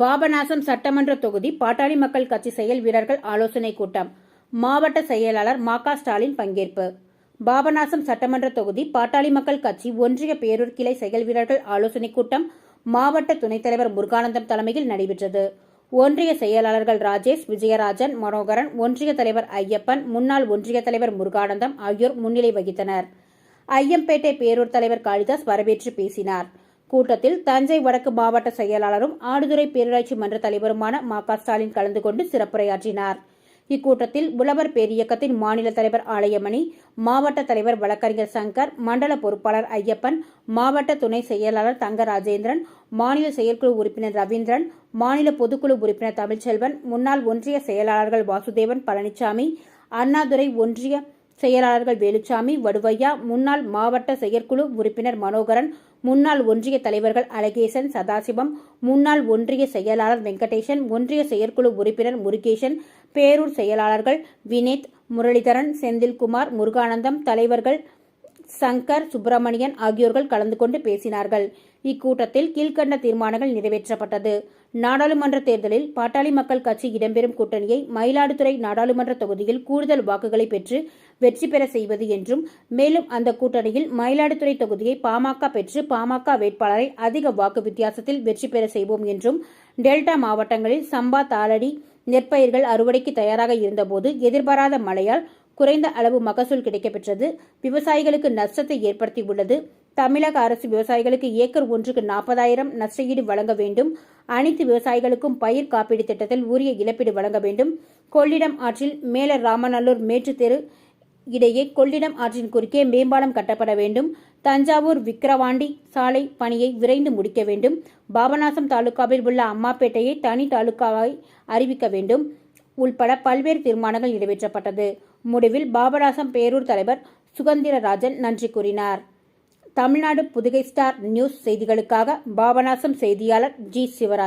பாபநாசம் சட்டமன்ற தொகுதி பாட்டாளி மக்கள் கட்சி செயல் வீரர்கள் ஆலோசனை கூட்டம். மாவட்ட செயலாளர் மாகா ஸ்டாலின் பங்கேற்பு. பாபநாசம் சட்டமன்ற தொகுதி பாட்டாளி மக்கள் கட்சி ஒன்றிய பேரூர் கிளை செயல் வீரர்கள் ஆலோசனை கூட்டம் மாவட்ட துணைத் தலைவர் முருகானந்தம் தலைமையில் நடைபெற்றது. ஒன்றிய செயலாளர்கள் ராஜேஷ் விஜயராஜன் மனோகரன் ஒன்றிய தலைவர் ஐயப்பன் முன்னாள் ஒன்றிய தலைவர் முருகானந்தம் ஆகியோர் முன்னிலை வகித்தனர். ஐயம்பேட்டை பேரூர் தலைவர் காளிதாஸ் வரவேற்று பேசினார். கூட்டத்தில் தஞ்சை வடக்கு மாவட்ட செயலாளரும் ஆடுதுறை பேரூராட்சி மன்ற தலைவருமான மா க ஸ்டாலின் கலந்து கொண்டு சிறப்புரையாற்றினார். இக்கூட்டத்தில் உழவர் பேரியக்கத்தின் மாநில தலைவர் ஆலயமணி மாவட்ட தலைவர் வழக்கறிஞர் சங்கர் மண்டல பொறுப்பாளர் ஐயப்பன் மாவட்ட துணை செயலாளர் தங்க ராஜேந்திரன் மாநில செயற்குழு உறுப்பினர் ரவீந்திரன் மாநில பொதுக்குழு உறுப்பினர் தமிழ்ச்செல்வன் முன்னாள் ஒன்றிய செயலாளர்கள் வாசுதேவன் பழனிசாமி அண்ணாதுரை ஒன்றிய செயலாளர்கள் வேலுச்சாமி வடுவையா முன்னாள் மாவட்ட செயற்குழு உறுப்பினர் மனோகரன் முன்னாள் ஒன்றிய தலைவர்கள் அழகேசன் சதாசிவம் முன்னாள் ஒன்றிய செயலாளர் வெங்கடேசன் ஒன்றிய செயற்குழு உறுப்பினர் முருகேசன் பேரூர் செயலாளர்கள் வினித் முரளிதரன் செந்தில்குமார் முருகானந்தம் தலைவர்கள் சங்கர் சுப்பிரமணியன் ஆகியோர்கள் கலந்து கொண்டு பேசினார்கள். இக்கூட்டத்தில் கீழ்க்கண்ட தீர்மானங்கள் நிறைவேற்றப்பட்டது. நாடாளுமன்ற தேர்தலில் பாட்டாளி மக்கள் கட்சி இடம்பெறும் கூட்டணியை மயிலாடுதுறை நாடாளுமன்ற தொகுதியில் கூடுதல் வாக்குகளை பெற்று வெற்றி பெற செய்வது என்றும் மேலும் அந்த கூட்டணியில் மயிலாடுதுறை தொகுதியை பாமக பெற்று பாமக வேட்பாளரை அதிக வாக்கு வித்தியாசத்தில் வெற்றி பெற செய்வோம் என்றும் டெல்டா மாவட்டங்களில் சம்பா தாளடி நெற்பயிர்கள் அறுவடைக்கு தயாராக இருந்தபோது எதிர்பாராத மழையால் குறைந்த அளவு மகசூல் கிடைக்கப்பெற்றது. விவசாயிகளுக்கு நஷ்டத்தை ஏற்படுத்தியுள்ளது. தமிழக அரசு விவசாயிகளுக்கு ஏக்கர் ஒன்றுக்கு நாற்பதாயிரம் நஷ்டஈடு வழங்க வேண்டும். அனைத்து விவசாயிகளுக்கும் பயிர் காப்பீடு திட்டத்தில் உரிய இழப்பீடு வழங்க வேண்டும். கொள்ளிடம் ஆற்றில் மேல ராமநல்லூர் மேற்று தெரு இடையே கொள்ளிடம் ஆற்றின் குறுக்கே மேம்பாலம் கட்டப்பட வேண்டும். தஞ்சாவூர் விக்கிரவாண்டி சாலை பணியை விரைந்து முடிக்க வேண்டும். பாபநாசம் தாலுகாவில் உள்ள அம்மாப்பேட்டையை தனி தாலுகாவை அறிவிக்க வேண்டும். உள்பட பல்வேறு தீர்மானங்கள் நிறைவேற்றப்பட்டது. முடிவில் பாபநாசம் பேரூர் தலைவர் சுகந்திரராஜன் நன்றி கூறினார். தமிழ்நாடு புதுகை ஸ்டார் நியூஸ் செய்திகளுக்காக பாபநாசம் செய்தியாளர் ஜி சிவராஜ்.